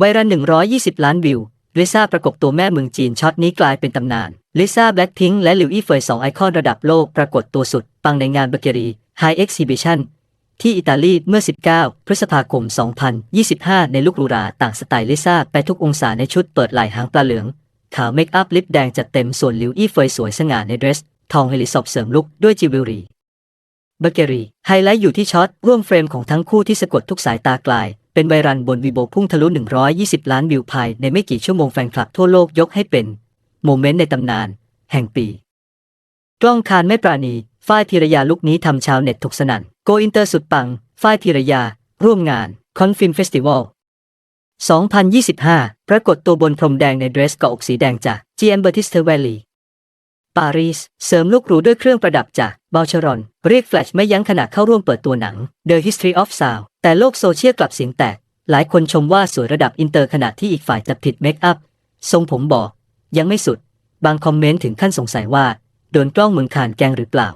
ไวรัล120 ล้านวิว ลิซ่าประกบตัวแม่เมืองจีนช็อตนี้กลายเป็นตำนาน ลิซ่าแบล็คพิงค์และหลิวอี้เฟยสองไอคอนระดับโลกปรากฏตัวสุด ปังในงานเบเกอรี่ไฮเอ็กซิบิชันที่อิตาลีเมื่อ 19 พฤษภาคม 2025 ในลุคหรูราต่างสไตล์ลิซ่าไปทุกองศาในชุดเปิดไหล่หางปลาเหลือง ขาวเมคอัพลิปแดงจัดเต็มส่วนหลิวอี้เฟยสวยสง่าในเดรส ทองเฮลิซอบเสริมลุคด้วยจิวเวลรี่เบเกอรี่ไฮไลท์อยู่ที่ช็อตร่วมเฟรมของทั้งคู่ที่สะกดทุกสายตากลาย เป็นไวรัลบนวีโบพุ่งทะลุ 120 ล้านวิวภายในไม่กี่ชั่วโมงแฟนคลับทั่วโลกยกให้เป็น โมเมนต์ในตำนาน แห่งปี กล้องคานไม่ปราณี ฝ้ายพิรยาลุคนี้ทำชาวเน็ตถกสนั่น โกอินเตอร์สุดปัง ฝ้ายพิรยา ร่วมงาน คอนฟิล์มเฟสติวัล 2025 ปรากฏตัวบนพรมแดงในเดรสเกาะอกสีแดงจาก GM b a t i s t e Valley ปารีส เสริมลูกหรูด้วยเครื่องประดับจากบ l ชรอน เรียกแฟลชไม่ยั้งขณะเข้าร่วมเปิดตัวหนัง The History of Sound แต่โลกโซเชียลกลับเสียงแตก หลายคนชมว่าสวยระดับอินเตอร์ขณะที่อีกฝ่ายจับผิดเมคอัพ ทรงผมบอก ยังไม่สุด บางคอมเมนต์ถึงขั้นสงสัยว่า โดนกล้องเมืองคานแกงหรือเปล่า